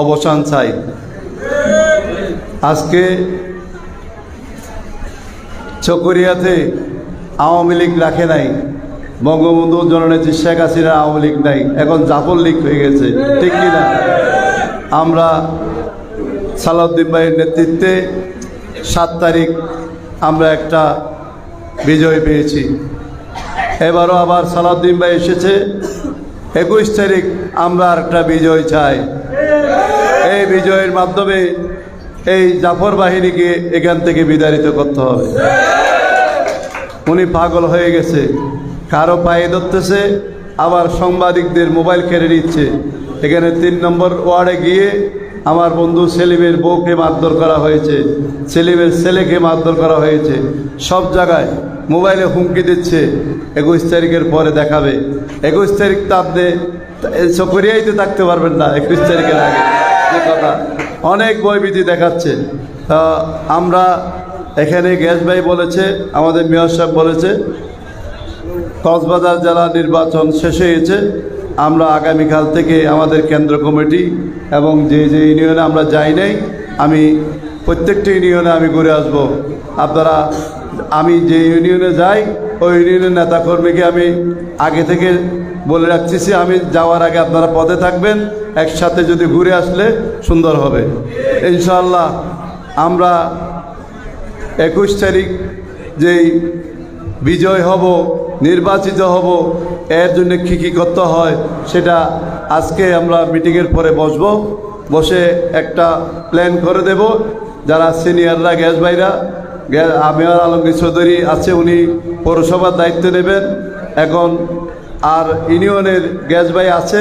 অবসান চাই। আজকে চকরিয়াতে আওয়ামী লীগ রাখে নাই, বঙ্গবন্ধু জননেত্রী শেখ হাসিনা আওয়ামী লীগ নাই, এখন জাফর লীগ হয়ে গেছে, ঠিক কিনা আমরা সালাউদ্দিন ভাইয়ের নেতৃত্বে সাত তারিখ আমরা একটা বিজয় পেয়েছি। এবারও আবার সালাউদ্দিন ভাই এসেছে একুশ তারিখ আমরা একটা বিজয় চাই। এই বিজয়ের মাধ্যমে এই জাফর বাহিনীকে এখান থেকে বিদারিত করতে হবে। উনি পাগল হয়ে গেছে, কারও পায়ে ধরতেছে, আবার সাংবাদিকদের মোবাইল কেড়ে নিচ্ছে। এখানে তিন নম্বর ওয়ার্ডে গিয়ে আমার বন্ধু সেলিমের বউকে মারধর করা হয়েছে, সেলিমের ছেলেকে মারধর করা হয়েছে। সব জায়গায় মোবাইলে হুমকি দিচ্ছে, একুশ তারিখের পরে দেখাবে। একুশ তারিখ তো আপনি চকরিয়াইতে থাকতে পারবেন না, একুশ তারিখের আগে। যে কথা। অনেক বইবিধি দেখাচ্ছে। তা আমরা এখানে গ্যাস ভাই বলেছে, আমাদের মেয়র সাহেব বলেছে, কক্সবাজার জেলা নির্বাচন শেষ হয়েছে। আমরা আগামীকাল থেকে আমাদের কেন্দ্র কমিটি এবং যে যে ইউনিয়নে আমরা যাই নাই, আমি প্রত্যেকটি ইউনিয়নে আমি ঘুরে আসব। আপনারা, আমি যে ইউনিয়নে যাই, ওই ইউনিয়নের নেতাকর্মীকে আমি আগে থেকে বলে রাখতেছি, আমি যাওয়ার আগে আপনারা পদে থাকবেন, একসাথে যদি ঘুরে আসলে সুন্দর হবে। ইনশাল্লাহ আমরা একুশ তারিখ যেই বিজয় হব নির্বাচিত হব। এর জন্য কী কী করতে হয় সেটা আজকে আমরা মিটিংয়ের পরে বসব। বসে একটা প্ল্যান করে দেব। যারা সিনিয়ররা গ্যাস ভাইরা আমিয়ার আলমগীর চৌধুরী আছে, উনি পৌরসভার দায়িত্ব নেবেন। এখন আর ইউনিয়নের গ্যাস ভাই আছে,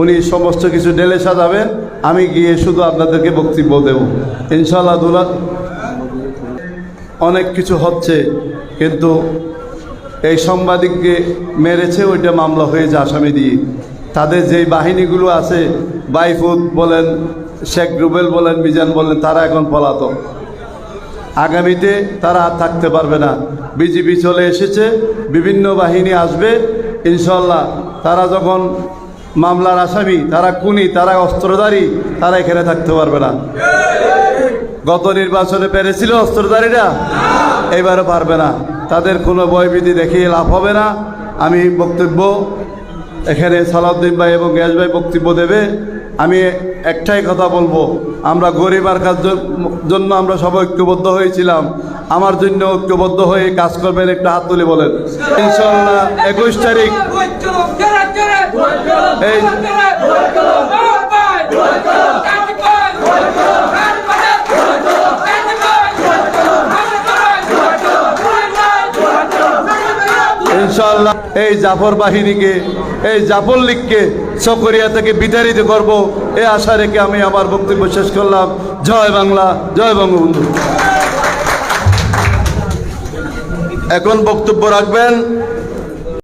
উনি সমস্ত কিছু ডেলে সাজাবেন। আমি গিয়ে শুধু আপনাদেরকে বক্তব্য দেব। ইনশাল্লাহ দুলা অনেক কিছু হচ্ছে, কিন্তু এই সাংবাদিককে মেরেছে, ওইটা মামলা হয়েছে আসামি দিয়ে। তাদের যেই বাহিনীগুলো আছে বাইফুদ বলেন, শেখ রুবেল বলেন, মিজান বলেন, তারা এখন পলাতক। আগামীতে তারা আর থাকতে পারবে না। বিজিবি চলে এসেছে, বিভিন্ন বাহিনী আসবে ইনশাল্লাহ তারা যখন মামলার আসামি, তারা কুনি তারা অস্ত্রধারী, তারা এখানে থাকতে পারবে না। গত নির্বাচনে পেরেছিল অস্ত্রধারীরা, এবারও পারবে না। তাদের কোনো বয়বিধি দেখিয়ে লাভ হবে না। আমি বক্তব্য এখানে সালাউদ্দিন ভাই এবং গ্যাস ভাই বক্তব্য দেবে। আমি একটাই কথা বলব, আমরা গরিব আর কাজ জন্য আমরা সবাই ঐক্যবদ্ধ হয়েছিলাম। আমার জন্য ঐক্যবদ্ধ হয়ে কাজ করবেন, একটা হাত তুলে বলেন। ইনশাল্লাহ একুশ তারিখ। এই ইনশাল্লাহ এই জাফর বাহিনীকে, এই জাফর লীগকে চকরিয়া থেকে বিতাড়িত করব। এ আশা রেখে আমি আমার বক্তব্য শেষ করলাম। জয় বাংলা, জয় বঙ্গবন্ধু। এখন বক্তব্য রাখবেন